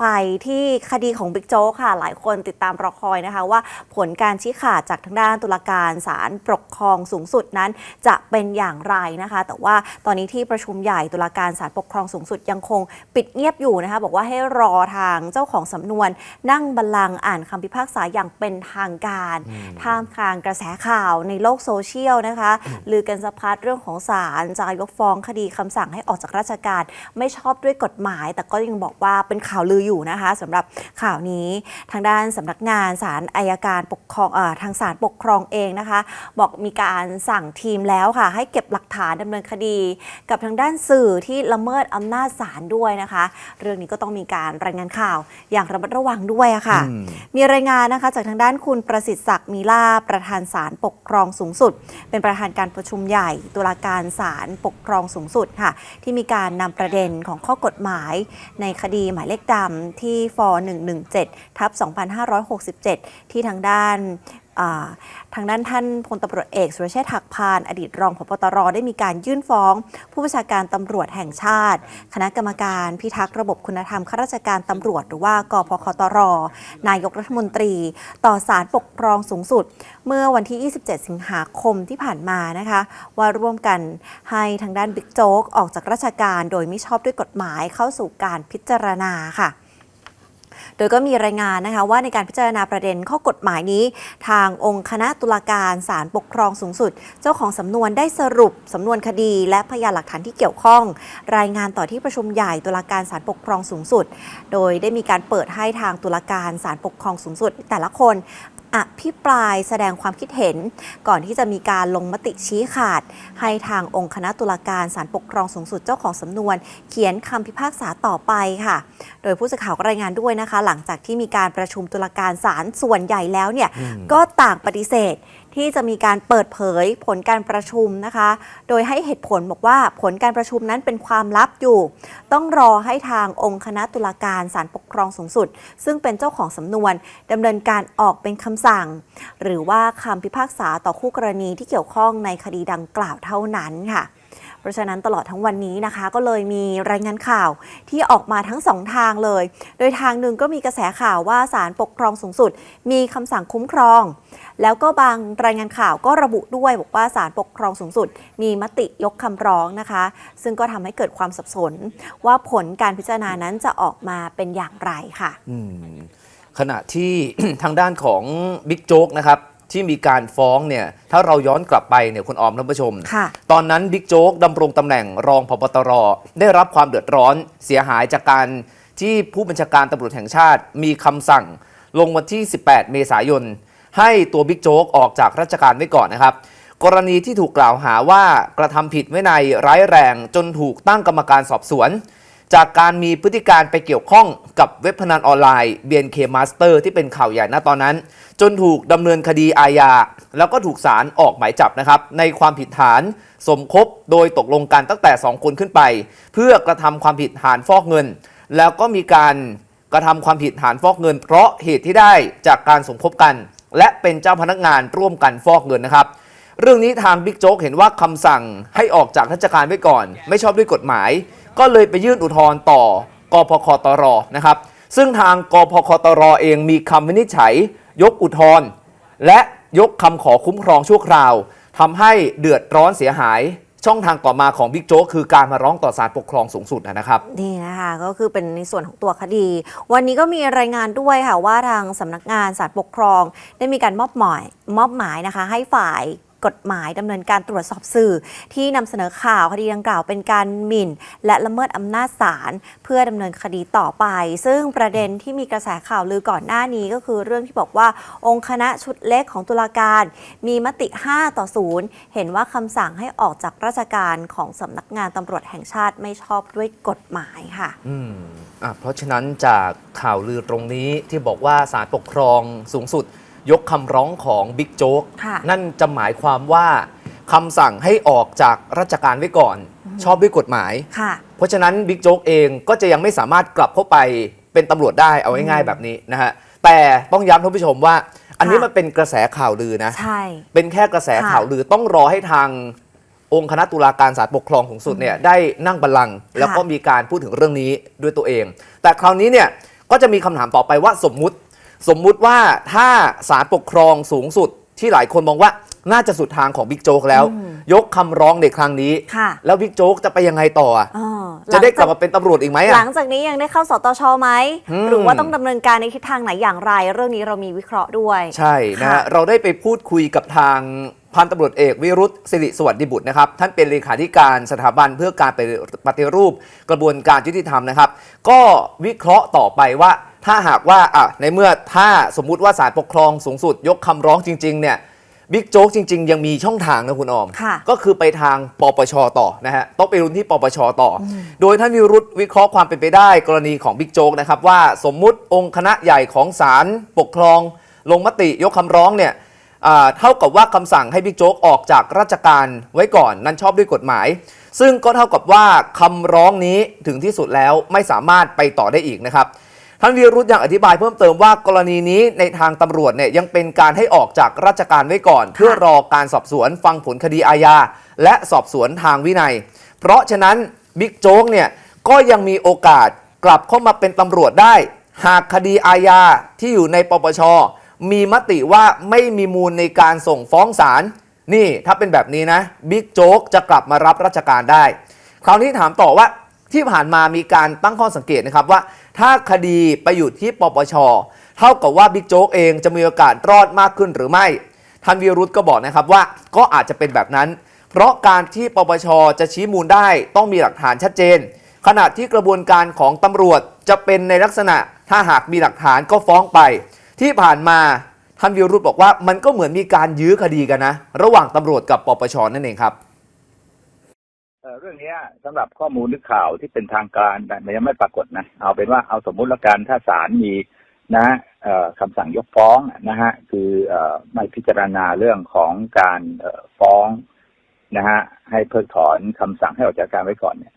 ไปที่คดีของบิ๊กโจ๊กค่ะ หลายคนติดตามรอคอยนะคะว่าผลการชี้ขาดจากทางด้านตุลาการศาลปกครองสูงสุดนั้น จะเป็นอย่างไรนะคะ แต่ว่าตอนนี้ที่ประชุมใหญ่ตุลาการศาลปกครองสูงสุดยังคงปิดเงียบอยู่นะคะ บอกว่าให้รอทางเจ้าของสำนวน นั่งบัลลังก์อ่านคำพิพากษาอย่างเป็นทางการท่ามกลางกระแสข่าวในโลกโซเชียลนะคะลือกันสะพัดเรื่องของศาลจะยกฟ้องคดีคำสั่งให้ออกจากราชการ ไม่ชอบด้วยกฎหมาย แต่ก็ยังบอกว่าเป็นข่าวลืออยู่นะคะสำหรับข่าวนี้ทางด้านสำนักงานศาลอายการปกครองเออทางศาลปกครองเองนะคะ บอกมีการสั่งทีมแล้วค่ะ ให้เก็บหลักฐานดำเนินคดี กับทางด้านสื่อที่ละเมิดอำนาจศาลด้วยนะคะ เรื่องนี้ก็ต้องมีการรายงานข่าวอย่างระมัดระวังด้วยอะค่ะอืมมีรายงานนะคะจากทางด้านคุณประสิทธิ์ศักดิ์มีลาภประธานศาลปกครองสูงสุด เป็นประธานการประชุมใหญ่ตุลาการศาลปกครองสูงสุดค่ะ ที่มีการนำประเด็นของข้อกฎหมาย ในคดีหมายเลขดำที่ฟ117ทับ2567 ที่ทางด้านทางด้านท่านพลตำรวจเอกสุรเชษฐ์หักพานอดีตรองพบตรได้มีการยื่นฟ้อง ผู้บัญชาการตำรวจแห่งชาติ คณะกรรมการพิทักษ์ระบบคุณธรรมข้าราชการตำรวจ หรือว่ากพคตร นายกรัฐมนตรี ต่อศาลปกครองสูงสุด เมื่อวันที่ 27 สิงหาคมที่ผ่านมานะคะ ว่าร่วมกันให้ทางด้านบิ๊กโจ๊กออกจากราชการ โดยไม่ชอบด้วยกฎหมายเข้าสู่การพิจารณาค่ะ โดยก็มีรายงานนะคะว่าในการพิจารณาประเด็นข้อกฎหมายนี้ ทางองค์คณะตุลาการศาลปกครองสูงสุด เจ้าของสำนวนได้สรุปสำนวนคดี และพยานหลักฐานที่เกี่ยวข้อง รายงานต่อที่ประชุมใหญ่ตุลาการศาลปกครองสูงสุด โดยได้มีการเปิดให้ทางตุลาการศาลปกครองสูงสุด แต่ละคน อภิปรายแสดงความคิดเห็น ก่อนที่จะมีการลงมติชี้ขาด ให้ทางองค์คณะตุลาการศาลปกครองสูงสุดเจ้าของสำนวน เขียนคำพิพากษาต่อไปค่ะ โดยผู้สื่อข่าวก็รายงานด้วยนะคะ หลังจากที่มีการประชุมตุลาการศาลส่วนใหญ่แล้วเนี่ยก็ต่างปฏิเสธ ที่จะมีการเปิดเผยผลการประชุมนะคะ โดยให้เหตุผลบอกว่าผลการประชุมนั้นเป็นความลับอยู่ ต้องรอให้ทางองค์คณะตุลาการศาลปกครองสูงสุด ซึ่งเป็นเจ้าของสำนวนดำเนินการออกเป็นคำสั่ง หรือว่าคำพิพากษาต่อคู่กรณีที่เกี่ยวข้องในคดีดังกล่าวเท่านั้นค่ะ เพราะฉะนั้นตลอดทั้งวันนี้นะคะ ก็เลยมีรายงานข่าวที่ออกมาทั้งสองทางเลย โดยทางหนึ่งก็มีกระแสข่าวว่าศาลปกครองสูงสุด มีคำสั่งคุ้มครอง แล้วก็บางรายงานข่าวก็ระบุด้วยบอกว่าศาลปกครองสูงสุด มีมติยกคำร้องนะคะ ซึ่งก็ทำให้เกิดความสับสน ว่าผลการพิจารณานั้นจะออกมาเป็นอย่างไรค่ะขณะที่ทางด้านของบิ๊กโจ๊กนะครับ ที่มีการฟ้องเนี่ยถ้าเราย้อนกลับไปเนี่ยคุณออมท่านผู้ชม ค่ะ ตอนนั้นบิ๊กโจ๊กดำรงตำแหน่งรองพบตรได้รับความเดือดร้อนเสียหายจากการที่ผู้บัญชาการตำรวจแห่งชาติมีคำสั่ง ลงวันที่ 18 เมษายน ให้ตัวบิ๊กโจ๊กออกจากราชการไว้ก่อนนะครับ กรณีที่ถูกกล่าวหาว่ากระทำผิดวินัยร้ายแรงจนถูกตั้งกรรมการสอบสวน จากการมีพฤติการไปเกี่ยวข้องกับเว็บพนันออนไลน์ BNK Master ที่เป็นข่าวใหญ่ณตอนนั้น จนถูกดำเนินคดีอาญา แล้วก็ถูกศาลออกหมายจับนะครับ ในความผิดฐานสมคบโดยตกลงกันตั้งแต่ 2 คนขึ้นไป เพื่อกระทำความผิดฐานฟอกเงิน แล้วก็มีการกระทำความผิดฐานฟอกเงิน เพราะเหตุที่ได้จากการสมคบกัน และเป็นเจ้าพนักงานร่วมกันฟอกเงินนะครับ เรื่องนี้ทางบิ๊กโจ๊กเห็นว่าคำสั่งให้ออกจากราชการไว้ก่อน ไม่ชอบด้วยกฎหมาย ก็เลยไปยื่นอุทธรณ์ต่อกพคตรนะครับ ซึ่งทางกพคตรเองมีคำวินิจฉัย ยกอุทธรณ์และยกคำขอคุ้มครองชั่วคราวทำให้เดือดร้อนเสียหายช่องทางต่อมาของบิ๊กโจ๊กคือการมาร้องต่อศาลปกครองสูงสุดนะครับ นี่นะคะก็คือเป็นในส่วนของตัวคดี วันนี้ก็มีรายงานด้วยค่ะว่าทางสำนักงานศาลปกครอง ได้มีการมอบหมายมอบหมายนะคะ ให้ฝ่าย กฎหมายดำเนินการตรวจสอบสื่อ ที่นำเสนอข่าวคดีดังกล่าวเป็นการหมิ่น และละเมิดอำนาจศาลเพื่อดำเนินคดีต่อไป ซึ่งประเด็นที่มีกระแสข่าวลือก่อนหน้านี้ก็คือเรื่องที่บอกว่าองค์คณะชุดเล็กของตุลาการ มีมติ 5 ต่อ 0 เห็นว่าคำสั่งให้ออกจากราชการของสำนักงานตำรวจแห่งชาติไม่ชอบด้วยกฎหมายค่ะ อืมอะเพราะฉะนั้นจากข่าวลือตรงนี้ที่บอกว่าศาลปกครองสูงสุด ยกคำร้องของบิ๊กโจ๊กค่ะนั่นจะหมายความว่าคำสั่งให้ออกจากราชการไว้ก่อน ชอบด้วยกฎหมาย ค่ะ เพราะฉะนั้นบิ๊กโจ๊กเองก็จะยังไม่สามารถกลับเข้าไปเป็นตำรวจได้เอาง่ายๆแบบนี้นะฮะแต่ต้องย้ำท่านผู้ชมว่า อันนี้ค่ะมันเป็นกระแสข่าวลือนะ ใช่ เป็นแค่กระแสค่ะข่าวลือต้องรอให้ทางองค์คณะตุลาการศาลปกครองสูงสุดเนี่ยได้นั่งบัลลังก์แล้วก็มีการพูดถึงเรื่องนี้ด้วยตัวเอง แต่คราวนี้เนี่ยก็จะมีคำถามต่อไปว่าสมมุติ สมมุติว่าถ้าศาลปกครองสูงสุดที่หลายคนมองว่าน่าจะสุดทางของบิ๊กโจ๊กแล้วอืมยกคำร้องในครั้งนี้ค่ะแล้วบิ๊กโจ๊กจะไปยังไงต่ออะเออจะได้หกลัลังบจากมาเป็นตำรวจอีกไหมหอะลังจากนี้ยังได้เข้าสตชไหมอืมหรือว่าต้องดำเนินการในทิศทางไหนอย่างไร เรื่องนี้เรามีวิเคราะห์ด้วย ใช่นะค่ะฮะเราได้ไปพูดคุยกับทาง พันตำรวจเอกวิรุธสิริสวัสดิบุตรนะครับ ท่านเป็นเลขาธิการสถาบันเพื่อการปฏิรูปกระบวนการยุติธรรมนะครับ ก็วิเคราะห์ต่อไปว่าถ้าหากว่าอะในเมื่อถ้าสมมุติว่าศาลปกครองสูงสุด ยกคำร้องจริงๆเนี่ยบิ๊กโจ๊กจริง ๆ ยังมีช่องทางนะคุณออมค่ะก็คือไปทางปปชต่อนะฮะต้องไปรุนที่ปปชต่ออโดยท่านวิรุธวิเคราะห์ความเป็นไปได้กรณีของบิ๊กโจ๊กนะครับว่าสมมุติองค์คณะใหญ่ของศาลปกครอง ลงมติยกคำร้องเนี่ยอ่า เท่ากับว่าคำสั่งให้บิ๊กโจ๊กออกจากราชการไว้ก่อนนั้นชอบด้วยกฎหมาย ซึ่งก็เท่ากับว่าคำร้องนี้ถึงที่สุดแล้วไม่สามารถไปต่อได้อีกนะครับท่านวีรุธยังอธิบายเพิ่มเติมว่ากรณีนี้ในทางตำรวจเนี่ยยังเป็นการให้ออกจากราชการไว้ก่อน เพื่อรอการสอบสวนฟังผลคดีอาญาและสอบสวนทางวินัย เพราะฉะนั้นบิ๊กโจ๊กเนี่ยก็ยังมีโอกาสกลับเข้ามาเป็นตำรวจได้ หากคดีอาญาที่อยู่ในปปช มีมติว่าไม่มีมูลในการส่งฟ้องศาลนี่ถ้าเป็นแบบนี้นะบิ๊กโจ๊กจะกลับมารับราชการได้ คราวนี้ถามต่อว่าที่ผ่านมามีการตั้งข้อสังเกตนะครับว่า ถ้าคดีไปอยู่ที่ปปช เท่ากับว่าบิ๊กโจ๊กเองจะมีโอกาสรอดมากขึ้นหรือไม่ท่านวิรุธก็บอกนะครับว่าก็อาจจะเป็นแบบนั้น เพราะการที่ปปชจะชี้มูลได้ต้องมีหลักฐานชัดเจน ขณะที่กระบวนการของตำรวจจะเป็นในลักษณะถ้าหากมีหลักฐานก็ฟ้องไป ที่ผ่านมาท่านวิรุธบอกว่ามันก็เหมือนมีการยื้อคดีกันนะ ระหว่างตำรวจกับปปชนั่นเองครับเรื่องนี้ยสำหรับข้อมูลหรือข่าวที่เป็นทางการมันยังไม่ปรากฏนะ เอาเป็นว่าเอาสมมุติละกันถ้าศาลมีนะคำสั่งยกฟ้องนะฮะคือไม่พิจารณาเรื่องของการฟ้องนะฮะให้เพิกถอนคำสั่งให้ออกจากการไว้ก่อนเนี่ย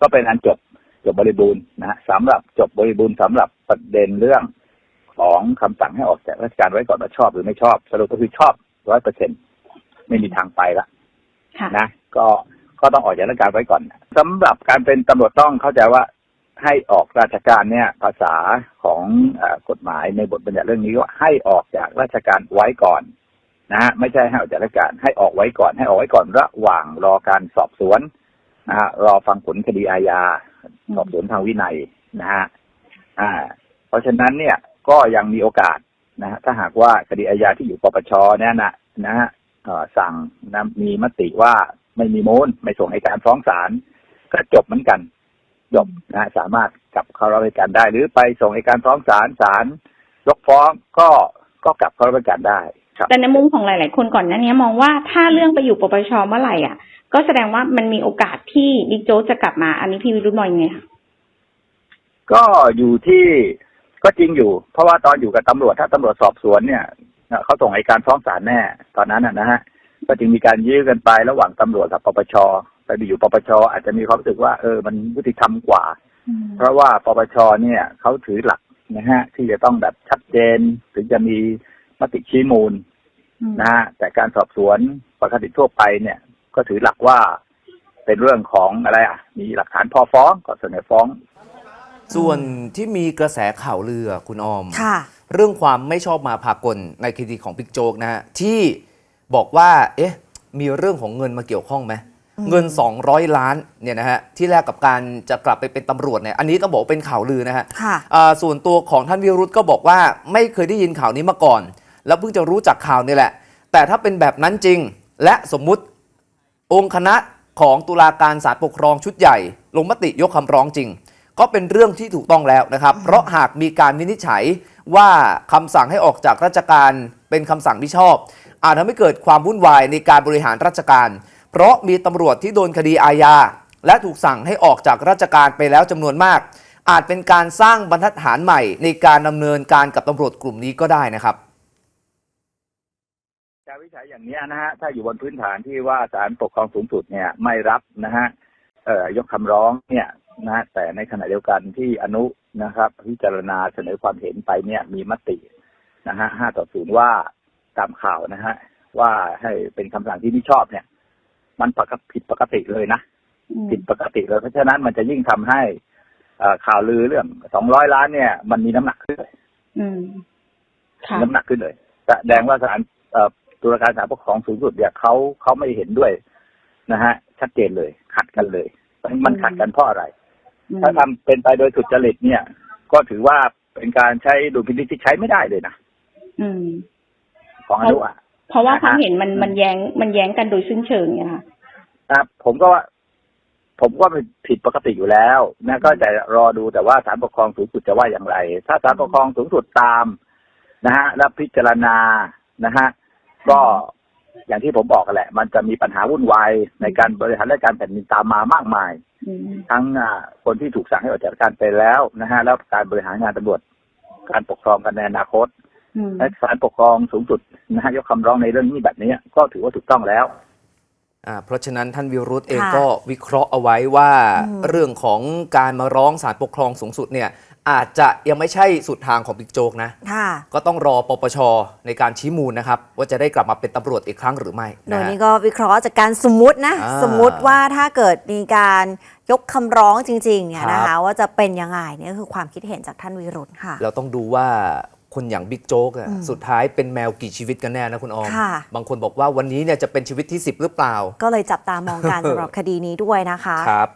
ก็เป็นอันจบจบบริบูรณ์นะฮะสำหรับจบบริบูรณ์สำหรับประเด็นเรื่อง ของคำสั่งให้ออกจากราชการไว้ก่อนว่าชอบหรือไม่ชอบ สรุปก็คือชอบร้อยเปอร์เซ็นไม่มีทางไปละค่ะนะก็ก็ต้องออกจากราชการไว้ก่อนสำหรับการเป็นตำรวจต้องเข้าใจว่าให้ออกราชการเนี่ย ภาษาของเออกฎหมายในบทบัญญัติเรื่องนี้ว่าให้ออกจากราชการไว้ก่อนนะฮะไม่ใช่ให้ออกจากราชการให้ออกไว้ก่อน ให้ออกไว้ก่อนระหว่างรอการสอบสวนนะฮะรอฟังผลคดีอาญาสอบสวนทางวินัยนะฮะอ่า เพราะฉะนั้นเนี่ย ก็ยังมีโอกาสนะฮะถ้าหากว่าคดีอาญาที่อยู่ปปชเนี่ยนะนะฮะเอ่อสั่งนะมีมติว่าไม่มีมูลไม่ส่งให้การฟ้องศาลก็จบเหมือนกันจบนะฮะสามารถกลับเข้ารับราชการได้ หรือไปส่งให้การฟ้องศาลศาลยกฟ้องก็ก็กลับเข้ารับราชการได้ครับแต่ในมุมของหลาย ๆ คนก่อนหน้านี้มองว่าถ้าเรื่องไปอยู่ปปชเมื่อไหร่อะ ก็แสดงว่ามันมีโอกาสที่บิ๊กโจ๊กจะกลับมา อันนี้พี่วิรุธมองยังไงคะก็อยู่ที่ ก็จริงอยู่ เพราะว่าตอนอยู่กับตำรวจถ้าตำรวจสอบสวนเนี่ยเขาส่งให้การฟ้องศาลแน่ ตอนนั้นนะนะฮะก็จึงมีการยื้อกันไประหว่างตำรวจกับปปชไปอยู่ปปชอาจจะมีความรู้สึกว่าเออมันยุติธรรมกว่า เพราะว่าปปชเนี่ยเขาถือหลักนะฮะ ที่จะต้องแบบชัดเจนถึงจะมีมติชี้มูลอืมนะฮะแต่การสอบสวนปกติทั่วไปเนี่ย ก็ถือหลักว่าเป็นเรื่องของอะไรอะ มีหลักฐานพอฟ้องก็เสนอฟ้อง ส่วนที่มีกระแสข่าวลือคุณออม ค่ะ เรื่องความไม่ชอบมาพากลในคดีของบิ๊กโจ๊กนะฮะที่บอกว่า เอ๊ะ มีเรื่องของเงินมาเกี่ยวข้องไหมอืมเงิน 200 ล้านเนี่ยนะฮะที่แลกกับการจะกลับไปเป็นตำรวจเนี่ยอันนี้ก็บอกว่าเป็นข่าวลือนะฮะค่ะ อ่าส่วนตัวของท่านวิรุธก็บอกว่าไม่เคยได้ยินข่าวนี้มาก่อน แล้วเพิ่งจะรู้จากข่าวนี่แหละ แต่ถ้าเป็นแบบนั้นจริง และสมมุติองค์คณะของตุลาการศาลปกครองชุดใหญ่ ลงมติยกคำร้องจริง ก็เป็นเรื่องที่ถูกต้องแล้วนะครับ เพราะหากมีการวินิจฉัยว่าคำสั่งให้ออกจากราชการเป็นคำสั่งที่ชอบ อาจทำให้เกิดความวุ่นวายในการบริหารราชการ เพราะมีตำรวจที่โดนคดีอาญาและถูกสั่งให้ออกจากราชการไปแล้วจำนวนมาก อาจเป็นการสร้างบรรทัดฐานใหม่ ในการดำเนินการกับตำรวจกลุ่มนี้ก็ได้นะครับ การวิจัยอย่างเนี้ยนะฮะถ้าอยู่บนพื้นฐานที่ว่าศาลปกครองสูงสุดเนี่ยไม่รับนะฮะเอ่อยกคำร้องเนี่ย นะฮะแต่ในขณะเดียวกันที่อนุนะครับ พิจารณาเสนอความเห็นไปเนี่ยมีมตินะฮะห้าต่อศูนย์ว่าตามข่าวนะฮะว่าให้เป็นคำสั่งที่ไม่ชอบเนี่ย มันปกติผิดปกติเลยนะอืมผิดปกติเลยเพราะฉะนั้นมันจะยิ่งทำให้เอ่อข่าวลือเรื่องสองร้อยล้านเนี่ย มันมีน้ำหนักขึ้นเลยอืมค่ะน้ำหนักขึ้นเลยแสดงว่าศาลเอ่อตุลาการศาลปกครองสูงสุดเนี่ยเขาเขาไม่เห็นด้วยนะฮะชัดเจนเลย ขัดกันเลย มันขัดกันเพราะอะไรอืม ถ้าทำเป็นไปโดยสุจริตเนี่ย ก็ถือว่าเป็นการใช้ดุลพินิจที่ใช้ไม่ได้เลยนะอืม ของอนุอะ เพราะว่าความนะฮะเห็นมันมันแย้งมันแย้งกันโดยสิ้นเชิงเนี่ยค่ะนะครับผมก็ว่าผมก็เป็นผิดปกติอยู่แล้วนะก็จะรอดูแต่ว่าศาลปกครองสูงสุดจะว่าอย่างไร ถ้าศาลปกครองสูงสุดตามนะฮะและพิจารณานะฮะก็ อย่างที่ผมบอกกันแหละ มันจะมีปัญหาวุ่นวายในการบริหารราชการแผ่นดินตามมามากมายอืมทั้งอ่าคนที่ถูกสั่งให้ออกจากราชการไปแล้วนะฮะแล้วการบริหารงานตำรวจ การปกครองกันในอนาคตอืมและศาลปกครองสูงสุดนะฮะยกคำร้องในเรื่องนี้แบบนี้ก็ถือว่าถูกต้องแล้วอ่าเพราะฉะนั้นท่านวิรุธเองค่ะก็วิเคราะห์เอาไว้ว่าอืมเรื่องของการมาร้องศาลปกครองสูงสุดเนี่ย อาจจะยังไม่ใช่สุดทางของบิ๊กโจ๊กนะ ค่ะ ก็ต้องรอปปช ในการชี้มูลนะครับ ว่าจะได้กลับมาเป็นตำรวจอีกครั้งหรือไม่โดยนะฮะ นี้ก็วิเคราะห์จากการสมมุตินะ อ่าสมมุติว่าถ้าเกิดมีการยกคำร้องจริงๆเนี่ยครับนะคะว่าจะเป็นยังไงเนี่ยคือความคิดเห็นจากท่านวิรุธค่ะ เราต้องดูว่าคนอย่างบิ๊กโจ๊กอะอืมสุดท้ายเป็นแมวกี่ชีวิตกันแน่นะคุณออม ค่ะ บางคนบอกว่าวันนี้เนี่ยจะเป็นชีวิตที่ 10 หรือเปล่า ก็เลยจับตามองการสำหรับคดีนี้ด้วยนะคะ ครับ